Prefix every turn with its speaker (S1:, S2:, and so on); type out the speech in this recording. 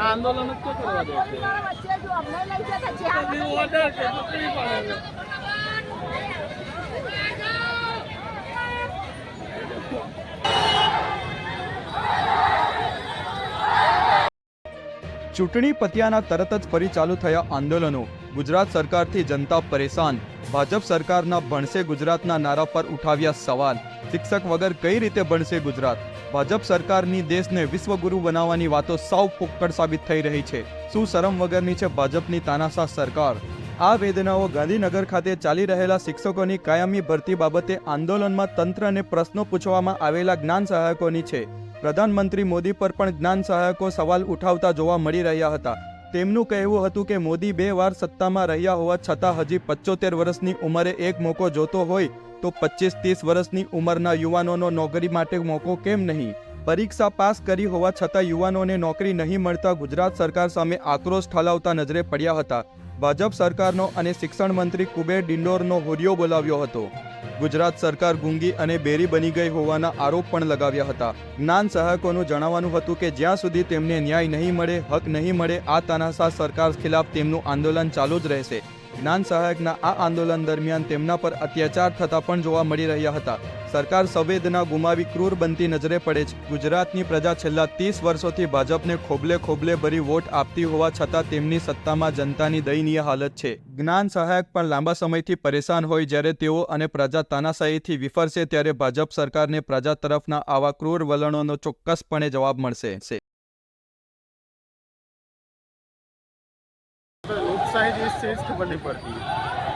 S1: આંદોલન જ કરવા દે છે?
S2: ચૂંટણી પત્યાના તરત જ ફરી ચાલુ થયા આંદોલનો ગુજરાત સરકારથી જનતા પરેશાન. ભાજપ સરકારના ભણશે ગુજરાતના નારા પર ઉઠાવ્યા સવાલ. શિક્ષક વગર કઈ રીતે ભણશે ગુજરાત? ભાજપ સરકારની દેશને વિશ્વગુરુ બનાવવાની વાતો સાવ પોકળ સાબિત થઈ રહી છે. શું શરમ વગરની છે ભાજપની તાનાશાહ સરકાર? આ વેદનાઓ ગાંધીનગર ખાતે ચાલી રહેલા શિક્ષકોની કાયમી ભરતી બાબતે આંદોલનમાં તંત્રને પ્રશ્નો પૂછવામાં આવેલા જ્ઞાન સહાયકોની છે. પ્રધાનમંત્રી મોદી પર પણ જ્ઞાન સહાયકો સવાલ ઉઠાવતા જોવા મળી રહ્યા હતા. તેમનું કહેવું હતું કે મોદી બે વાર સત્તામાં રહ્યા હોવા છતાં હજી પચોતેર વર્ષની ઉંમરે એક મોકો જોતો હોય તો પચીસ ત્રીસ વર્ષની ઉંમરના યુવાનોનો નોકરી માટે મોકો કેમ નહીં? પરીક્ષા પાસ કરી હોવા છતાં યુવાનોને નોકરી નહીં મળતા ગુજરાત સરકાર સામે આક્રોશ ઠાલવતા નજરે પડ્યા હતા. ભાજપ સરકારનો અને શિક્ષણ મંત્રી કુબેર ડિંડોરનો હોરિયો બોલાવ્યો હતો. ગુજરાત સરકાર ગુંગી અને બેરી બની ગઈ હોવાના આરોપ પણ લગાવ્યા હતા. જ્ઞાન સહાયકોનું જણાવવાનું હતું કે, જ્યાં સુધી તેમને ન્યાય નહીં મળે, હક નહીં મળે, આ તાનાશાહ સરકાર ખિલાફ તેમનું આંદોલન ચાલુ જ રહેશે. જ્ઞાન સહાયકના આ આંદોલન દરમિયાન તેમના પર અત્યાચાર થતા પણ જોવા મળી રહ્યા હતા. સરકાર સંવેદના ગુમાવી ક્રૂર બનતી નજરે પડે છે. ગુજરાતની પ્રજા છેલ્લા ત્રીસ વર્ષોથી ભાજપને ખોબલે ખોબલે ભરી વોટ આપતી હોવા છતાં તેમની સત્તામાં જનતાની દયનીય હાલત છે. જ્ઞાન સહાયક પણ લાંબા સમયથી પરેશાન હોય જ્યારે તેઓ અને પ્રજા તાનાશાહીથી વિફરશે ત્યારે ભાજપ સરકારને પ્રજા તરફના આવા ક્રૂર વલણોનો ચોક્કસપણે જવાબ મળશે.
S1: લોકશાહી इस चीज़ જ ખબર पड़ती પડતી